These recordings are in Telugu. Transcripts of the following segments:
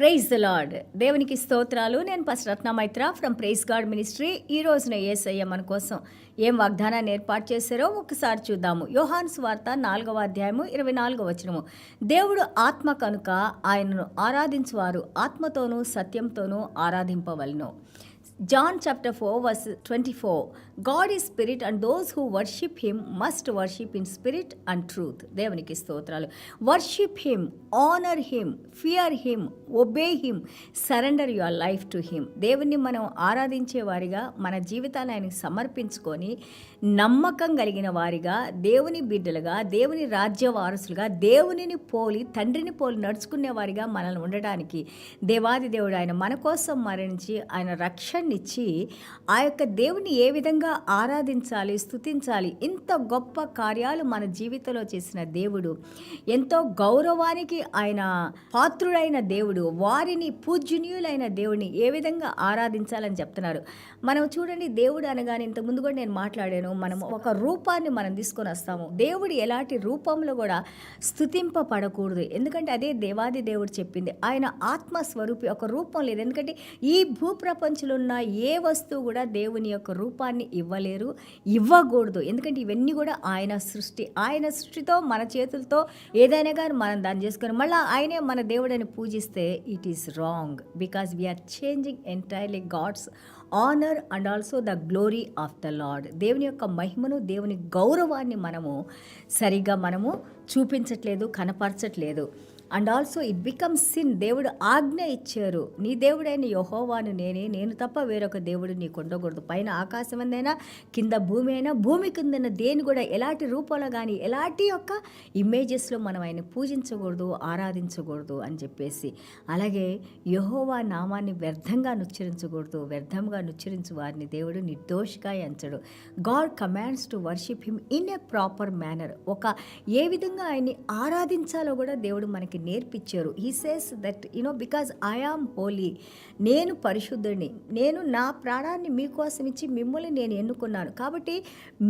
ప్రైజ్ ద లార్డ్ దేవునికి స్తోత్రాలు. నేను pastor Ratna Maitra from Praise God Ministry ఈ రోజున ఏసయ్య మన కోసం ఏం వాగ్దానాన్ని ఏర్పాటు చేశారో ఒకసారి చూద్దాము. యోహాన్స్ వార్త నాలుగవ అధ్యాయము ఇరవై నాలుగవ వచనము. దేవుడు ఆత్మ కనుక ఆయనను ఆరాధించువారు. ఆత్మతోనూ సత్యంతోనూ ఆరాధింపవలను. John chapter four verse twenty four God is spirit and those who worship him must worship in spirit and truth దేవునికి స్తోత్రాలు. Worship him honour him fear him obey him surrender your life to him దేవుణ్ణి మనం ఆరాధించే వారిగా మన జీవితాన్ని ఆయనకు సమర్పించుకొని నమ్మకం కలిగిన వారిగా దేవుని బిడ్డలుగా దేవుని రాజ్య వారసులుగా దేవునిని పోలి తండ్రిని పోలి నడుచుకునే వారిగా మనల్ని ఉండటానికి దేవాది దేవుడు ఆయన మన కోసం మరణించి ఆయన రక్షణ ఇచ్చి ఆ యొక్క దేవుని ఏ విధంగా ఆరాధించాలి స్థుతించాలి ఇంత గొప్ప కార్యాలు మన జీవితంలో చేసిన దేవుడు ఎంతో గౌరవానికి ఆయన పాత్రుడైన దేవుడు వారిని పూజ్యనీయులైన దేవుడిని ఏ విధంగా ఆరాధించాలని చెప్తున్నారు. మనం చూడండి దేవుడు అనగానే ఇంతకుముందు కూడా నేను మాట్లాడాను మనం ఒక రూపాన్ని మనం తీసుకొని వస్తాము. దేవుడు ఎలాంటి రూపంలో కూడా స్థుతింపబడకూడదు ఎందుకంటే అదే దేవాది దేవుడు చెప్పింది ఆయన ఆత్మస్వరూపి ఒక రూపం లేదు. ఎందుకంటే ఈ భూప్రపంచంలో ఉన్న ఏ వస్తువు కూడా దేవుని యొక్క రూపాన్ని ఇవ్వలేరు ఇవ్వకూడదు. ఎందుకంటే ఇవన్నీ కూడా ఆయన సృష్టి. ఆయన సృష్టితో మన చేతులతో ఏదైనా కానీ మనం దాన్ని చేసుకొని మళ్ళీ ఆయనే మన దేవుడని పూజిస్తే it is wrong because we are changing entirely God's honour and also the glory of the Lord దేవుని యొక్క మహిమను దేవుని గౌరవాన్ని మనము సరిగ్గా మనము చూపించట్లేదు కనపరచట్లేదు. And also it become sin దేవుడు ఆజ్ఞ ఇచ్చారు. నీ దేవుడైన యహోవాను నేనే నేను తప్ప వేరొక దేవుడు నీకు ఉండకూడదు. పైన ఆకాశం అందైనా కింద భూమి అయినా భూమి కిందన దేని కూడా ఎలాంటి రూపంలో కానీ ఎలాంటి యొక్క ఇమేజెస్లో మనం ఆయన పూజించకూడదు ఆరాధించకూడదు అని చెప్పేసి. అలాగే యహోవా నామాన్ని వ్యర్థంగా నుచ్చరించకూడదు వ్యర్థంగా నుచ్చరించు వారిని దేవుడు నిర్దోషిగా ఎంచడు. God commands to worship him in a proper manner ఒక ఏ విధంగా ఆయన్ని ఆరాధించాలో కూడా దేవుడు మనకి నేర్పించారు. He says that you know because I am holy నేను పరిశుద్ధుడిని నేను నా ప్రాణాన్ని మీకోసం ఇచ్చి మిమ్మల్ని నేను ఎన్నుకున్నాను. కాబట్టి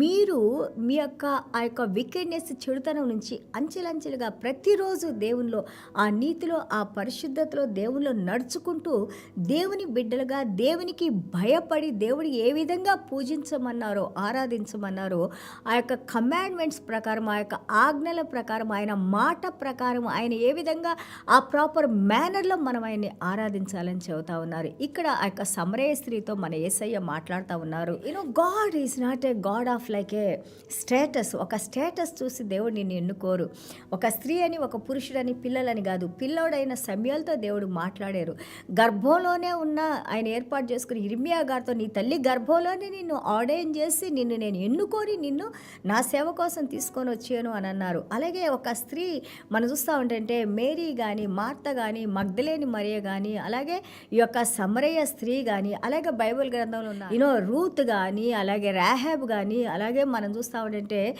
మీరు మీ యొక్క ఆ యొక్క వికెడ్నెస్ చెడుతనం నుంచి అంచెలంచెలుగా ప్రతిరోజు దేవునిలో ఆ నీతిలో ఆ పరిశుద్ధతలో దేవునిలో నడుచుకుంటూ దేవుని బిడ్డలుగా దేవునికి భయపడి దేవుడు ఏ విధంగా పూజించమన్నారో ఆరాధించమన్నారో ఆ యొక్క కమాండ్మెంట్స్ ప్రకారం ఆ యొక్క ఆజ్ఞల ప్రకారం ఆయన మాట ప్రకారం ఆయన ఏ విధంగా ఆ ప్రాపర్ మేనర్లో మనం ఆయన్ని ఆరాధించాలని చెబుతా ఉన్నారు. ఇక్కడ ఆ యొక్క సమరయ స్త్రీతో మన ఏసయ్య మాట్లాడుతూ ఉన్నారు. You know God is not a God of like a status ఒక స్టేటస్ చూసి దేవుడు నిన్ను ఎన్నుకోరు. ఒక స్త్రీ అని ఒక పురుషుడని పిల్లలని కాదు. పిల్లోడైన సమయాలతో దేవుడు మాట్లాడారు. గర్భంలోనే ఉన్న ఆయన ఏర్పాటు చేసుకుని ఇర్మియా గారితో నీ తల్లి గర్భంలోనే నిన్ను ఆర్డైన్ చేసి నిన్ను నేను ఎన్నుకొని నిన్ను నా సేవ కోసం తీసుకొని వచ్చాను అని అన్నారు. అలాగే ఒక స్త్రీ మనం చూస్తూ ఉంటే మేరీ కానీ మార్త కానీ మగ్ధలేని మరియ కానీ అలాగే ఈ యొక్క సమరయ్య స్త్రీ కానీ అలాగే బైబిల్ గ్రంథంలో ఉన్న యూనో రూత్ కానీ అలాగే రాహాబ్ కానీ అలాగే మనం చూస్తూ ఉంటే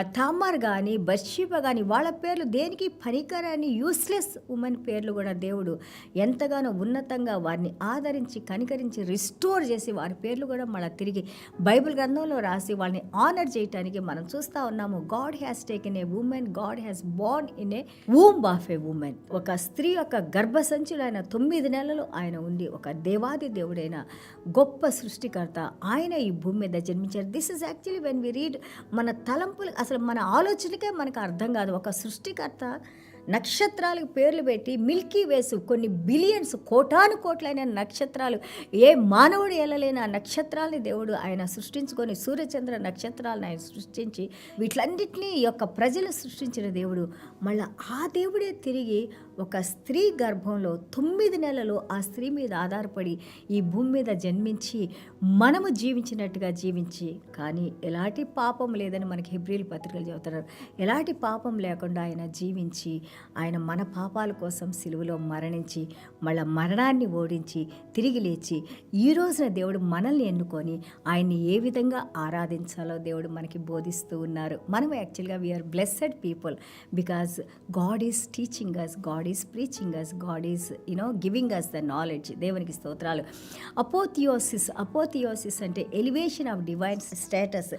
థామర్ కానీ బర్షీప కానీ వాళ్ళ పేర్లు దేనికి పనికరాని యూస్లెస్ ఉమెన్ పేర్లు కూడా దేవుడు ఎంతగానో ఉన్నతంగా వారిని ఆదరించి కనికరించి రిస్టోర్ చేసి వారి పేర్లు కూడా మళ్ళీ తిరిగి బైబిల్ గ్రంథంలో రాసి వాళ్ళని ఆనర్ చేయటానికి మనం చూస్తూ ఉన్నాము. God has taken a women God has born in a womb of a women ఒక స్త్రీ యొక్క గర్భసంచులు ఆయన తొమ్మిది నెలలు ఆయన ఉండి ఒక దేవాది దేవుడైన గొప్ప సృష్టికర్త ఆయన ఈ భూమి మీద జన్మించారు. This is actually when we read మన తలంపులు అసలు మన ఆలోచనకే మనకు అర్థం కాదు. ఒక సృష్టికర్త నక్షత్రాలకు పేర్లు పెట్టి మిల్కీ వేస్ కొన్ని బిలియన్స్ కోటాను కోట్లైన నక్షత్రాలు. ఏ మానవుడు వెళ్ళలేని ఆ నక్షత్రాలని దేవుడు ఆయన సృష్టించుకొని సూర్యచంద్ర నక్షత్రాలను ఆయన సృష్టించి వీటిలన్నింటినీ యొక్క ప్రజలు సృష్టించిన దేవుడు. మళ్ళీ ఆ దేవుడే తిరిగి ఒక స్త్రీ గర్భంలో తొమ్మిది నెలలు ఆ స్త్రీ మీద ఆధారపడి ఈ భూమి మీద జన్మించి మనము జీవించినట్టుగా జీవించి కానీ ఎలాంటి పాపం లేదని మనకి హిబ్రిల్ పత్రికలు చెబుతున్నారు. ఎలాంటి పాపం లేకుండా ఆయన జీవించి ఆయన మన పాపాల కోసం సిలువలో మరణించి మళ్ళా మరణాన్ని ఓడించి తిరిగి లేచి ఈ రోజున దేవుడు మనల్ని ఎన్నుకొని ఆయన్ని ఏ విధంగా ఆరాధించాలో దేవుడు మనకి బోధిస్తూ ఉన్నారు. మనం యాక్చువల్గా we are blessed people because God is teaching us God God is preaching us God is you know giving us the knowledge దేవునికి స్తోత్రాలు. అపోథియోసిస్ అపోథియోసిస్ అంటే ఎలివేషన్ ఆఫ్ డివైన్ స్టేటస్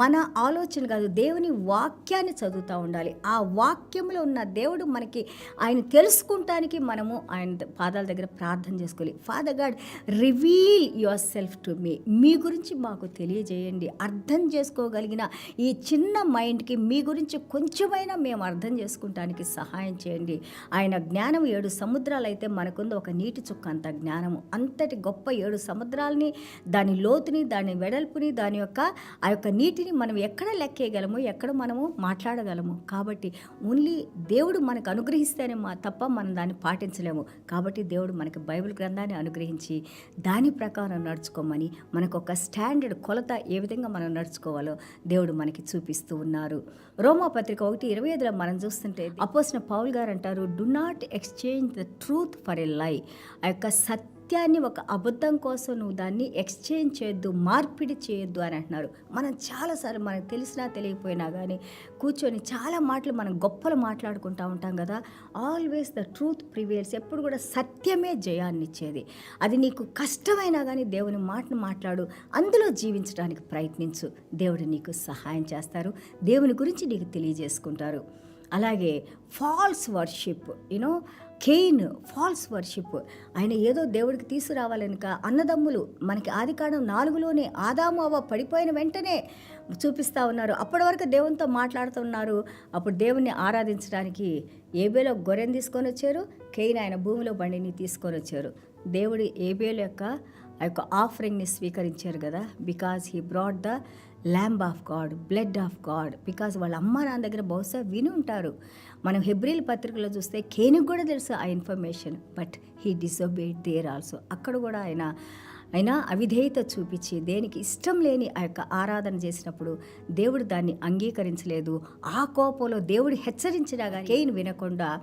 మన ఆలోచన కాదు దేవుని వాక్యాన్ని చదువుతూ ఉండాలి. ఆ వాక్యంలో ఉన్న దేవుడు మనకి ఆయన తెలుసుకుంటానికి మనము ఆయన పాదాల దగ్గర ప్రార్థన చేసుకోవాలి. Father God reveal yourself to me మీ గురించి మాకు తెలియజేయండి. అర్థం చేసుకోగలిగిన ఈ చిన్న మైండ్కి మీ గురించి కొంచెమైనా మేము అర్థం చేసుకుంటానికి సహాయం చేయండి. ఆయన జ్ఞానం ఏడు సముద్రాలు అయితే మనకుంది ఒక నీటి చుక్క అంత జ్ఞానము. అంతటి గొప్ప ఏడు సముద్రాలని దాని లోతుని దాని వెడల్పుని దాని యొక్క ఆ యొక్క నీటిని మనం ఎక్కడ లెక్కేయగలము ఎక్కడ మనము మాట్లాడగలము. కాబట్టి ఓన్లీ దేవుడు మనకు అనుగ్రహిస్తేనే మా తప్ప మనం దాన్ని పాటించలేము. కాబట్టి దేవుడు మనకి బైబిల్ గ్రంథాన్ని అనుగ్రహించి దాని ప్రకారం నడుచుకోమని మనకు ఒక స్టాండర్డ్ కొలత ఏ విధంగా మనం నడుచుకోవాలో దేవుడు మనకి చూపిస్తూ ఉన్నారు. రోమా పత్రిక ఒకటి ఇరవై ఐదులో మనం చూస్తుంటే అపోసిన పౌల్ గారు అంటారు do not exchange the truth for a lie ఆ యొక్క సత్యాన్ని ఒక అబద్ధం కోసం నువ్వు దాన్ని ఎక్స్చేంజ్ చేయొద్దు మార్పిడి చేయొద్దు అని అంటున్నారు. మనం చాలాసార్లు మనకు తెలిసినా తెలియకపోయినా కానీ కూర్చొని చాలా మాటలు మనం గొప్పలు మాట్లాడుకుంటూ ఉంటాం కదా ఆల్వేస్ ద ట్రూత్ ప్రివేల్స్ ఎప్పుడు కూడా సత్యమే జయాన్నిచ్చేది. అది నీకు కష్టమైనా కానీ దేవుని మాటను మాట్లాడు అందులో జీవించడానికి ప్రయత్నించు. దేవుడు నీకు సహాయం చేస్తారు దేవుని గురించి నీకు తెలియజేసుకుంటారు. అలాగే false worship you know Cain false worship. ఆయన ఏదో దేవుడికి తీసుకురావాలనుక అన్నదమ్ములు మనకి ఆదికాండం నాలుగులోనే ఆదాము అవ పడిపోయిన వెంటనే చూపిస్తూ ఉన్నారు. అప్పటి వరకు దేవునితో మాట్లాడుతున్నారు అప్పుడు దేవుణ్ణి ఆరాధించడానికి ఏబేలో గొర్రెని తీసుకొని వచ్చారు. కెయిన్ ఆయన భూమిలో బండిని తీసుకొని వచ్చారు. దేవుడు ఏబేలు యొక్క ఆ యొక్క ఆఫరింగ్ని స్వీకరించారు కదా because he brought the lamb of God blood of God because వాళ్ళ అమ్మ నాన్న దగ్గర బహుశా విని ఉంటారు. మనం హెబ్రిల్ పత్రికలో చూస్తే కేనికి కూడా తెలుసు ఆ information but he disobeyed there also అక్కడ కూడా ఆయన ఆయన అవిధేయత చూపించి దేనికి ఇష్టం లేని ఆ యొక్క ఆరాధన చేసినప్పుడు దేవుడు దాన్ని అంగీకరించలేదు. ఆ కోపంలో దేవుడు హెచ్చరించినా కానీ కేయిన్ వినకుండా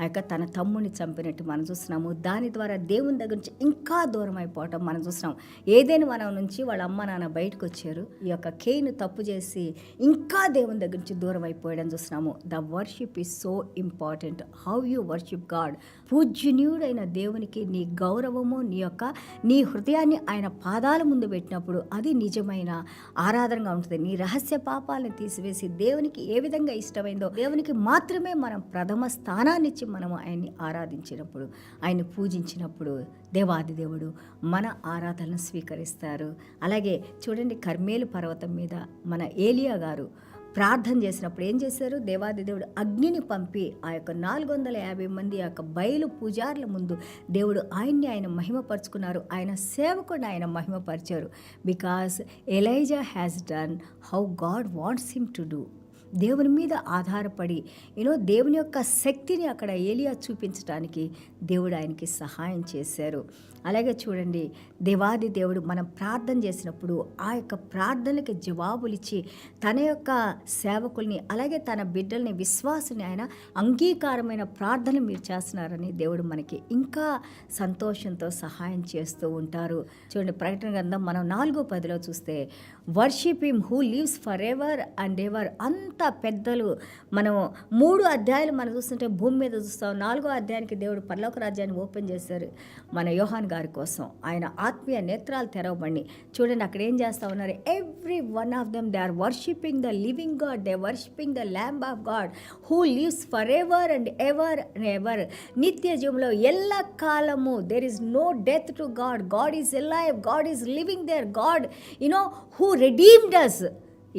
ఆ యొక్క తన తమ్ముని చంపినట్టు మనం చూస్తున్నాము. దాని ద్వారా దేవుని దగ్గర నుంచి ఇంకా దూరం అయిపోవటం మనం చూస్తున్నాం. ఏదైనా మనం నుంచి వాళ్ళ అమ్మ నాన్న బయటకు వచ్చారు. ఈ యొక్క కేయిన్ తప్పు చేసి ఇంకా దేవుని దగ్గర నుంచి దూరం అయిపోయడం చూస్తున్నాము. The worship is so important. How you worship God? పూజ్యనీయుడైన దేవునికి నీ గౌరవము నీ యొక్క నీ హృదయాన్ని ఆయన పాదాల ముందు పెట్టినప్పుడు అది నిజమైన ఆరాధనగా ఉంటుంది. నీ రహస్య పాపాలను తీసివేసి దేవునికి ఏ విధంగా ఇష్టమైందో దేవునికి మాత్రమే మనం ప్రథమ స్థానాన్ని ఇచ్చి మనము ఆయన్ని ఆరాధించినప్పుడు ఆయన్ని పూజించినప్పుడు దేవాది దేవుడు మన ఆరాధనను స్వీకరిస్తారు. అలాగే చూడండి కర్మేలు పర్వతం మీద మన ఏలియా గారు ప్రార్థన చేసినప్పుడు ఏం చేశారు? దేవాది దేవుడు అగ్నిని పంపి ఆ యొక్క నాలుగు వందల యాభై మంది ఆ యొక్క బయలు పూజారుల ముందు దేవుడు ఆయన్ని ఆయన మహిమపరుచుకున్నారు. ఆయన సేవకుడిని ఆయన మహిమపరిచారు. Because Elijah has done how God wants him to do దేవుని మీద ఆధారపడి యూనో దేవుని యొక్క శక్తిని అక్కడ ఏలియా చూపించడానికి దేవుడు ఆయనకి సహాయం చేశారు. అలాగే చూడండి దేవాది దేవుడు మనం ప్రార్థన చేసినప్పుడు ఆ యొక్క ప్రార్థనకి జవాబులు ఇచ్చి తన యొక్క సేవకుల్ని అలాగే తన బిడ్డల్ని విశ్వాసుని ఆయన అంగీకారమైన ప్రార్థన మీరు చేస్తున్నారని దేవుడు మనకి ఇంకా సంతోషంతో సహాయం చేస్తూ ఉంటారు. చూడండి ప్రకటన గ్రంథం మనం నాలుగో పదిలో చూస్తే worship him who lives forever and ever అంత పెద్దలు మనం మూడు అధ్యాయులు మనం చూస్తుంటే భూమి మీద చూస్తాం. నాలుగో అధ్యాయానికి దేవుడు పర్లోక రాజ్యాన్ని ఓపెన్ చేశారు. మన యోహాన్ గారి కోసం. ఆయన ఆత్మీయ నేత్రాలు తెరవబడి చూడండి అక్కడ ఏం చేస్తూ ఉన్నారు? Every one of them they are worshipping the living God they worshipping the lamb of God who lives forever and ever and ever నిత్య జీవంలో ఎల్ల కాలము? There is no death to God God is alive God is living there God you know who redeemed us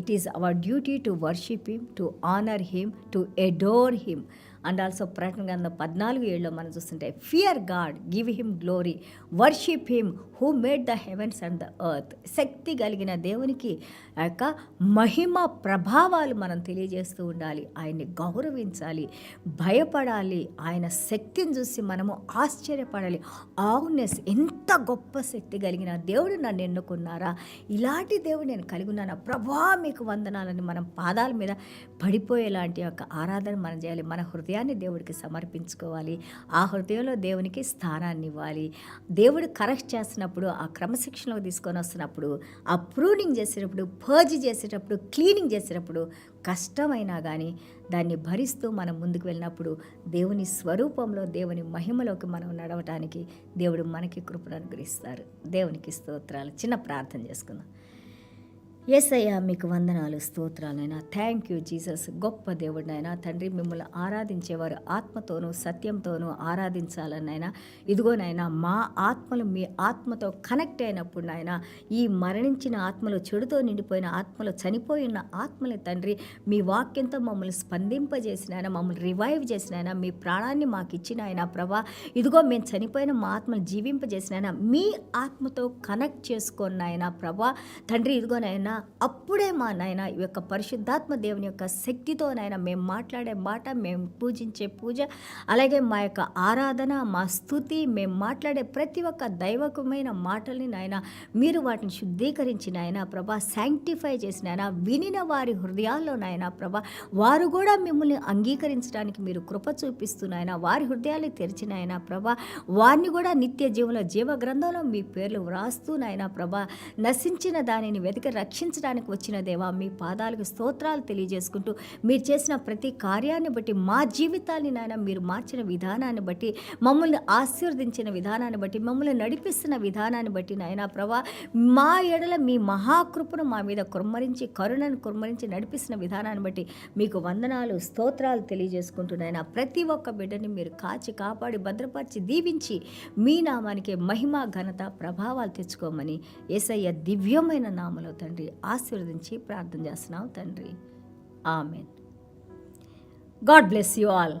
it is our duty to worship him to honour him to adore him and also ప్రకటన గ్రంథం పద్నాలుగు ఏళ్ళలో మనం చూస్తుంటే fear God give him glory worship him who made the heavens and the earth శక్తి కలిగిన దేవునికి యొక్క మహిమ ప్రభావాలు మనం తెలియజేస్తూ ఉండాలి. ఆయన్ని గౌరవించాలి భయపడాలి. ఆయన శక్తిని చూసి మనము ఆశ్చర్యపడాలి. ఆవునెస్ ఎంత గొప్ప శక్తి కలిగిన దేవుడు నన్ను ఎన్నుకున్నారా? ఇలాంటి దేవుడు నేను కలిగి ఉన్నానా? ప్రభా మీకు వందనాలని మనం పాదాల మీద పడిపోయేలాంటి యొక్క ఆరాధన మనం చేయాలి. మన హృదయం హృదయాన్ని దేవుడికి సమర్పించుకోవాలి. ఆ హృదయంలో దేవునికి స్థానాన్ని ఇవ్వాలి. దేవుడు కరెక్ట్ చేస్తున్నప్పుడు ఆ క్రమశిక్షణలో తీసుకొని వస్తున్నప్పుడు ఆ ప్రూనింగ్ చేసేటప్పుడు పర్జ్ చేసేటప్పుడు క్లీనింగ్ చేసేటప్పుడు కష్టమైనా కానీ దాన్ని భరిస్తూ మనం ముందుకు వెళ్ళినప్పుడు దేవుని స్వరూపంలో దేవుని మహిమలోకి మనం నడవటానికి దేవుడు మనకి కృపను అనుగ్రహిస్తారు. దేవునికి స్తోత్రాలు. చిన్న ప్రార్థన చేసుకుందాం. ఎస్ఐయా మీకు వందనాలు స్తోత్రాలైనా. థ్యాంక్ యూ జీసస్ గొప్ప దేవుడినైనా తండ్రి మిమ్మల్ని ఆరాధించేవారు ఆత్మతోనూ సత్యంతోనూ ఆరాధించాలనైనా. ఇదిగోనైనా మా ఆత్మలు మీ ఆత్మతో కనెక్ట్ అయినప్పుడు నాయన ఈ మరణించిన ఆత్మలు చెడుతో నిండిపోయిన ఆత్మలు చనిపోయిన ఆత్మని తండ్రి మీ వాక్యంతో మమ్మల్ని స్పందింపజేసిన ఆయన మమ్మల్ని రివైవ్ చేసిన ఆయన మీ ప్రాణాన్ని మాకు ఇచ్చిన ఆయన ప్రభా. ఇదిగో మేము చనిపోయిన మా ఆత్మను జీవింపజేసిన ఆయన మీ ఆత్మతో కనెక్ట్ చేసుకున్న ఆయన ప్రభా. తండ్రి ఇదిగోనైనా అప్పుడే మా నాయన ఈ యొక్క పరిశుద్ధాత్మ దేవుని యొక్క శక్తితో నాయన మేము మాట్లాడే మాట మేము పూజించే పూజ అలాగే మా యొక్క ఆరాధన మా స్థుతి మేము మాట్లాడే ప్రతి ఒక్క దైవకమైన మాటల్ని నాయన మీరు వాటిని శుద్ధీకరించి నాయన ప్రభా శాంక్టిఫై చేసిన ఆయన వినిన వారి హృదయాల్లో నాయన ప్రభా వారు కూడా మిమ్మల్ని అంగీకరించడానికి మీరు కృప చూపిస్తున్నాయన వారి హృదయాలు తెరిచినాయన ప్రభా వారిని కూడా నిత్య జీవంలో జీవ గ్రంథంలో మీ పేర్లు వ్రాస్తూ నాయన ప్రభా నశించిన దానిని వెతికి రక్షించడానికి వచ్చిన దేవా మీ పాదాలకు స్తోత్రాలు తెలియజేసుకుంటూ మీరు చేసిన ప్రతి కార్యాన్ని బట్టి మా జీవితాన్ని నాయన మీరు మార్చిన విధానాన్ని బట్టి మమ్మల్ని ఆశీర్వదించిన విధానాన్ని బట్టి మమ్మల్ని నడిపిస్తున్న విధానాన్ని బట్టి నాయన ప్రభా మా ఎడల మీ మహాకృపను మా మీద కుమ్మరించి కరుణను కుమ్మరించి నడిపిస్తున్న విధానాన్ని బట్టి మీకు వందనాలు స్తోత్రాలు తెలియజేసుకుంటున్నాయన ప్రతి ఒక్క బిడ్డని మీరు కాచి కాపాడి భద్రపరిచి దీవించి మీ నామానికి మహిమ ఘనత ప్రభావాలు తెచ్చుకోమని ఏసయ్య దివ్యమైన నామలో తండ్రి ఆశీర్వదించి ప్రార్థన చేస్తున్నావు తండ్రి. Amen. God bless you all.